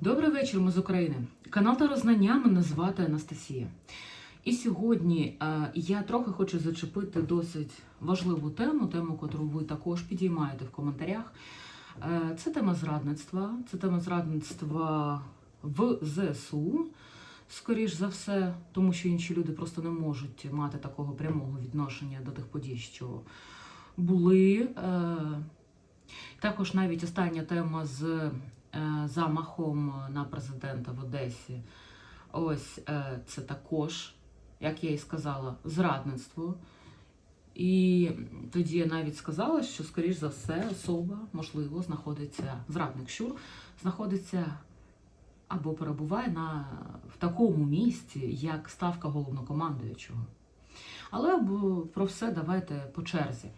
Добрий вечір, ми з України. Канал та рознання мене звати Анастасія. І сьогодні е, я трохи хочу зачепити досить важливу тему, тему, яку ви також підіймаєте в коментарях. Е, це тема зрадництва. Це тема зрадництва в ЗСУ, скоріш за все, тому що інші люди просто не можуть мати такого прямого відношення до тих подій, що були. Е, також навіть остання тема з замахом на президента в Одесі. Ось е, це також, як я і сказала, зрадництво. І тоді я навіть сказала, що, скоріш за все, особа, можливо, знаходиться, зрадник щур, знаходиться або перебуває на, в такому місці, як ставка головнокомандуючого. Але про все давайте по черзі.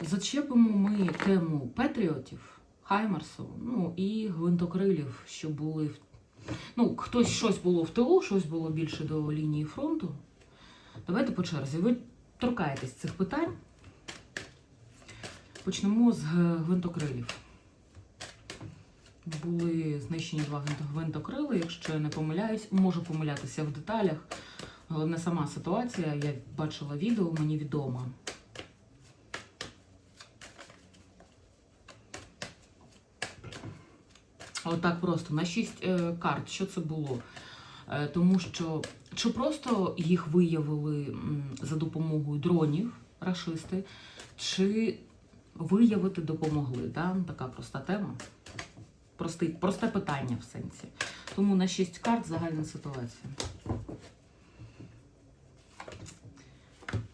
Зачепимо ми тему Петріотів, Хаймерсу, ну і гвинтокрилів, що були в. Ну, хтось щось було в тилу, щось було більше до лінії фронту. Давайте по черзі. Ви торкаєтесь цих питань. Почнемо з гвинтокрилів. Були знищені два гвинтокрили, якщо я не помиляюсь, можу помилятися в деталях. Головне сама ситуація, я бачила відео, мені відома. Отак просто на 6 карт. Що це було? Е, Тому що чи просто їх виявили за допомогою дронів, рашисти, чи виявити допомогли? Да? Така проста тема. Простий, просте питання в сенсі. Тому на 6 карт загальна ситуація.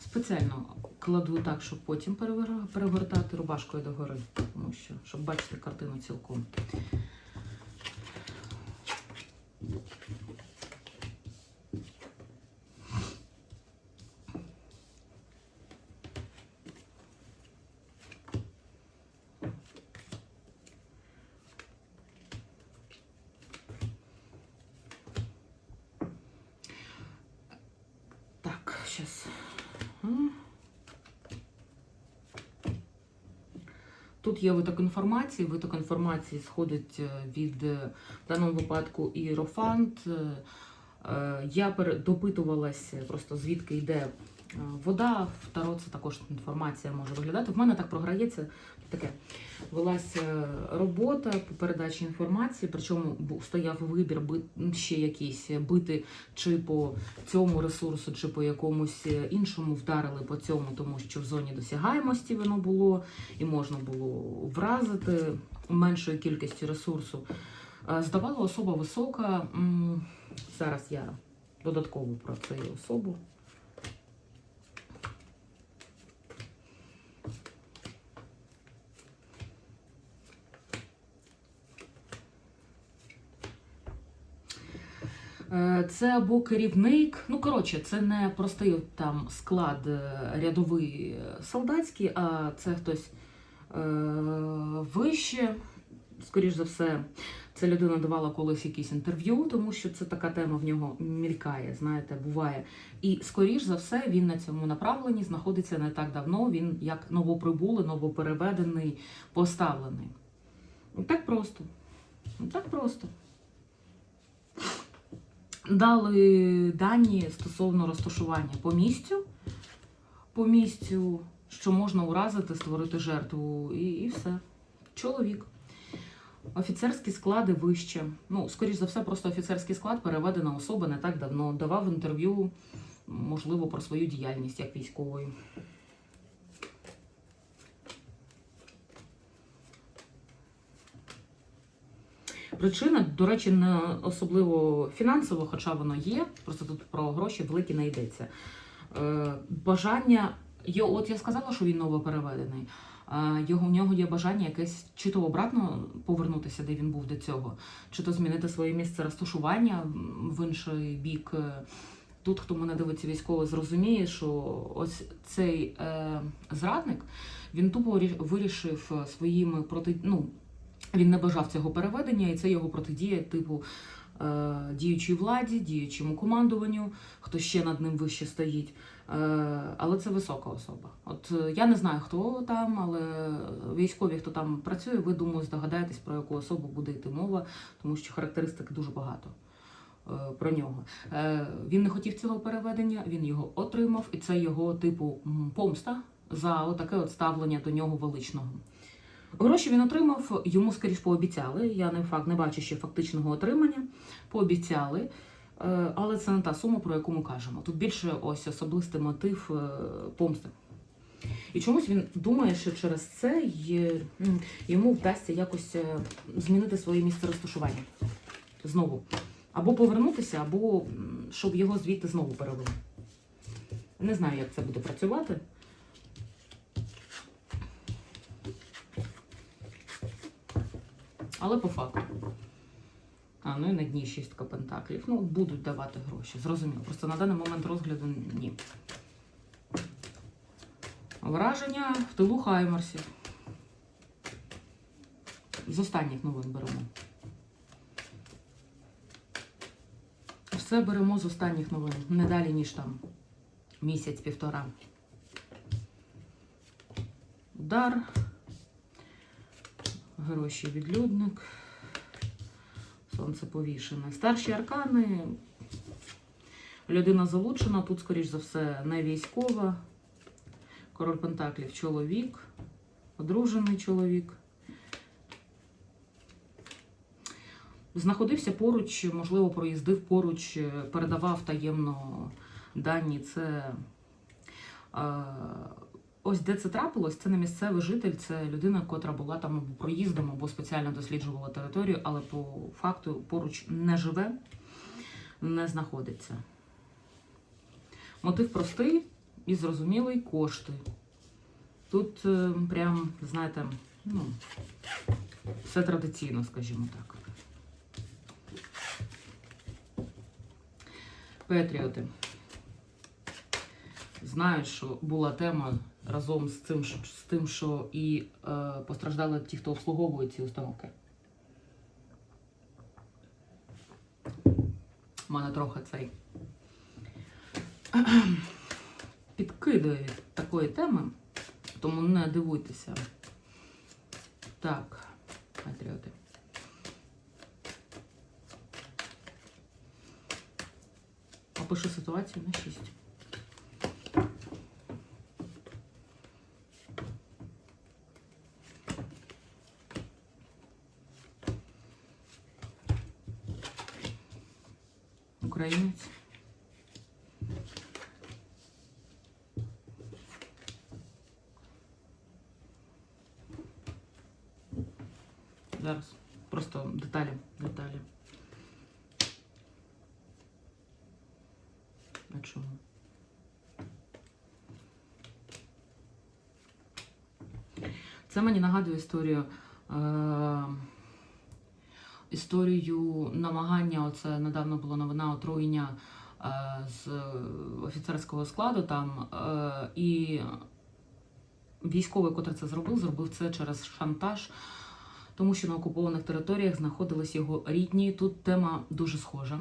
Спеціально кладу так, щоб потім перевертати рубашкою догори, тому що щоб бачити картину цілком. Так, сейчас. Тут є виток інформації. Виток інформації сходить е, від е, в даному випадку Іерофант. Е, Я допитувалася просто звідки йде вода. В Таро це також інформація може виглядати. В мене так програється таке. Велася робота по передачі інформації, причому стояв вибір ще якийсь бити чи по цьому ресурсу, чи по якомусь е, іншому вдарили по цьому, тому що в зоні досягаємості воно було і можна було вразити меншою кількістю ресурсу. Е, Здавала особа висока. Зараз я додатково про цю особу. Це або керівник, ну коротше, це не простий там склад е, рядовий е, солдатський, а це хтось е, вище. Скоріш за все, ця людина давала колись якісь інтерв'ю, тому що це така тема в нього мількає, знаєте, буває. І скоріш за все він на цьому направленні знаходиться не так давно. Він як новоприбулий, новопереведений, поставлений. Так просто. Так просто. Дали дані стосовно розташування по місцю, по місцю, що можна уразити, створити жертву, і, і все. Чоловік. Офіцерські склади вище. Ну, скоріш за все, просто офіцерський склад переведена особа не так давно. Давав інтерв'ю, можливо, про свою діяльність як військової. Причина, до речі, не особливо фінансово, хоча воно є, просто тут про гроші великі не йдеться. Е, бажання, йо- от я сказала, що він новопереведений. Е, Його, у нього є бажання якесь чи то обратно повернутися, де він був до цього, чи то змінити своє місце розташування в інший бік. Е, Тут, хто мене дивиться військово, зрозуміє, що ось цей е, зрадник він тупо вирішив своїми проти. Ну, він не бажав цього переведення, і це його протидія, типу, е, діючій владі, діючому командуванню, хто ще над ним вище стоїть. Е, але це висока особа. От е, я не знаю, хто там, але військові, хто там працює, ви думаю, здогадаєтесь, про яку особу буде йти мова, тому що характеристик дуже багато. Про нього він не хотів цього переведення, він його отримав, і це його типу помста за отаке от ставлення до нього величного. Гроші він отримав, йому скоріш пообіцяли. Я не факт не бачу ще фактичного отримання. Пообіцяли, Е, але це не та сума, про яку ми кажемо. Тут більше ось особистий мотив е, помсти. І чомусь він думає, що через це йому вдасться якось е, змінити своє місце розташування знову. Або повернутися, або щоб його звідти знову перевели. Не знаю, як це буде працювати. Але по факту. А, ну і на дні шістка пентаклів. Ну, будуть давати гроші, зрозуміло. Просто на даний момент розгляду ні. Враження в тилу Хаймарсів. З останніх новин беремо. Все беремо з останніх новин. Не далі, ніж там місяць-півтора. Удар. Гроші відлюдник. Сонце повішене. Старші аркани. Людина залучена. Тут, скоріш за все, не військова. Король Пентаклів чоловік. Одружений чоловік. Знаходився поруч, можливо, проїздив поруч, передавав таємно дані. Це е, ось де це трапилось, це не місцевий житель, це людина, котра була там або проїздом, або спеціально досліджувала територію, але по факту поруч не живе, не знаходиться. Мотив простий і зрозумілий кошти. Тут е, прям, знаєте, ну, все традиційно, скажімо так. Петріоти. Знаю, що була тема разом з цим, з тим, що і е, постраждали ті, хто обслуговує ці установки. У мене трохи цей підкидує такої теми, тому не дивуйтеся. Так, патріоти. Опиши ситуацію на 6. Зараз. Просто деталі, деталі. А чому? Це мені нагадує історію. Е- історію намагання. Оце недавно була новина отруєння е- з офіцерського складу там. Е- і військовий, котрий це зробив, зробив це через шантаж. Тому що на окупованих територіях знаходились його рідні. Тут тема дуже схожа.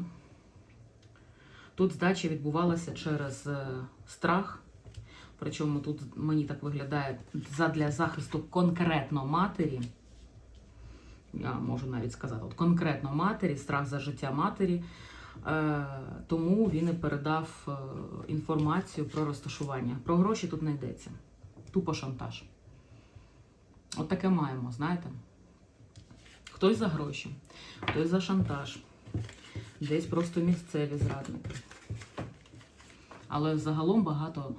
Тут здача відбувалася через е, страх. Причому тут мені так виглядає задля захисту конкретно матері. Я можу навіть сказати, от конкретно матері, страх за життя матері. Е, тому він і передав е, інформацію про розташування. Про гроші тут не йдеться. Тупо шантаж. От таке маємо, знаєте? Хтось за гроші, хтось за шантаж, десь просто місцеві зрадники. Але загалом багато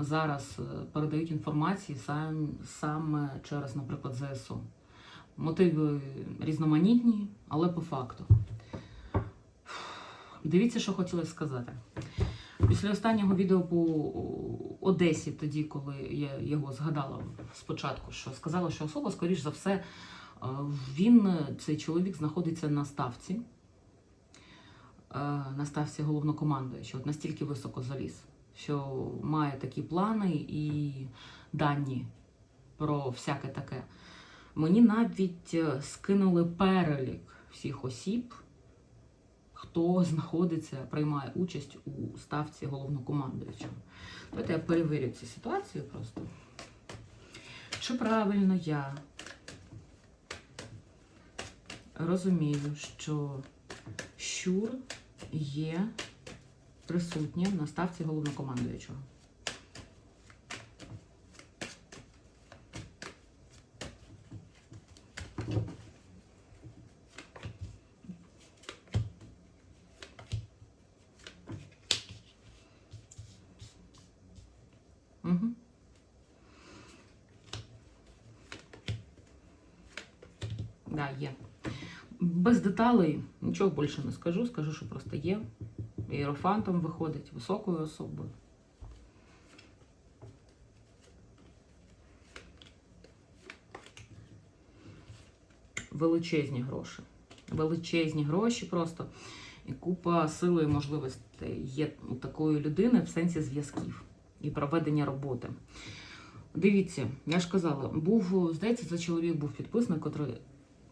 зараз е, передають інформації сам, саме через, наприклад, ЗСУ. Мотиви різноманітні, але по факту. Дивіться, що хотіла сказати. Після останнього відео по Одесі, тоді, коли я його згадала спочатку, що сказала, що особа, скоріш за все, він, е, цей чоловік, знаходиться на ставці, е, на ставці головнокомандуючого, от настільки високо заліз, що має такі плани і дані про всяке таке. Мені навіть е, скинули перелік всіх осіб, хто знаходиться, приймає участь у ставці головнокомандуючого. Давайте я перевірю цю ситуацію просто. Чи правильно я розумію, що щур є присутнім на ставці головнокомандуючого? Да, є. Без деталей нічого більше не скажу. Скажу, що просто є. Іерофантом виходить, високою особою. Величезні гроші. Величезні гроші просто. І купа сили і можливостей є у такої людини в сенсі зв'язків і проведення роботи. Дивіться, я ж казала, був, здається, це чоловік був підписник, котрий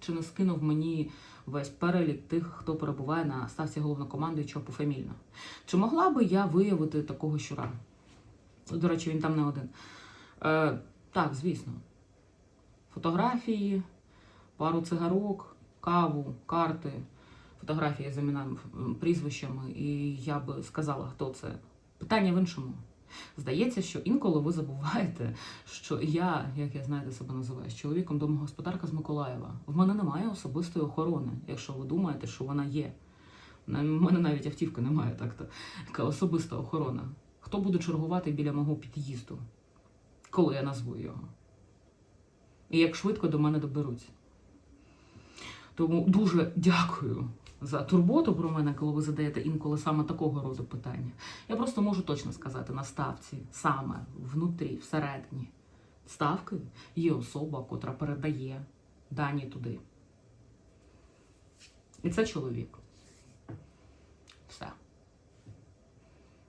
чи не скинув мені весь перелік тих, хто перебуває на ставці головнокомандуючого пофамільно. Чи могла би я виявити такого щура? До речі, він там не один. Е, так, звісно. Фотографії, пару цигарок, каву, карти, фотографії з іменами, прізвищами, і я би сказала, хто це. Питання в іншому. Здається, що інколи ви забуваєте, що я, як я знаєте себе називаю, з чоловіком домогосподарка з Миколаєва. В мене немає особистої охорони, якщо ви думаєте, що вона є. В мене навіть автівки немає так-то. Яка особиста охорона. Хто буде чергувати біля мого під'їзду, коли я назву його? І як швидко до мене доберуться. Тому дуже дякую за турботу про мене, коли ви задаєте інколи саме такого роду питання. Я просто можу точно сказати, на ставці, саме внутрі, всередині ставки є особа, котра передає дані туди. І це чоловік. Все.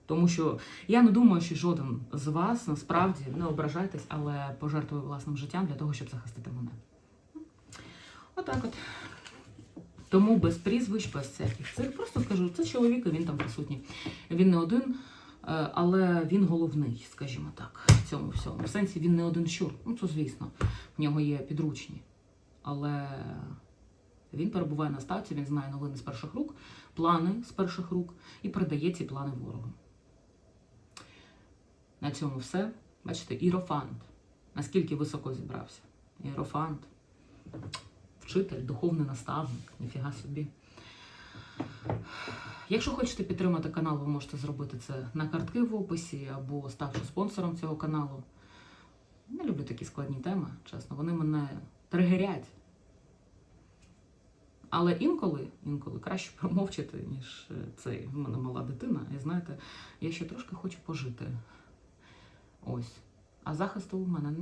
Тому що я не думаю, що жоден з вас насправді не ображайтесь, але пожертвує власним життям для того, щоб захистити мене. Отак от. Тому без прізвищ, без всяких цих. Просто скажу, це чоловік, і він там присутній. Він не один, е, але він головний, скажімо так, в цьому всьому. В сенсі він не один щур. Ну, це звісно, в нього є підручні. Але він перебуває на ставці, він знає новини з перших рук, плани з перших рук і передає ці плани ворогу. На цьому все. Бачите, ірофант. Наскільки високо зібрався. Ірофант вчитель, духовний наставник, ніфіга собі. Якщо хочете підтримати канал, ви можете зробити це на картки в описі або ставши спонсором цього каналу. Не люблю такі складні теми, чесно, вони мене тригерять. Але інколи, інколи краще промовчати, ніж е, цей. У мене мала дитина, і знаєте, я ще трошки хочу пожити. Ось. А захисту у мене.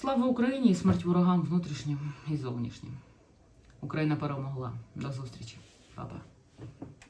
Слава Україні і смерть ворогам внутрішнім і зовнішнім. Україна перемогла. До зустрічі. Па-па.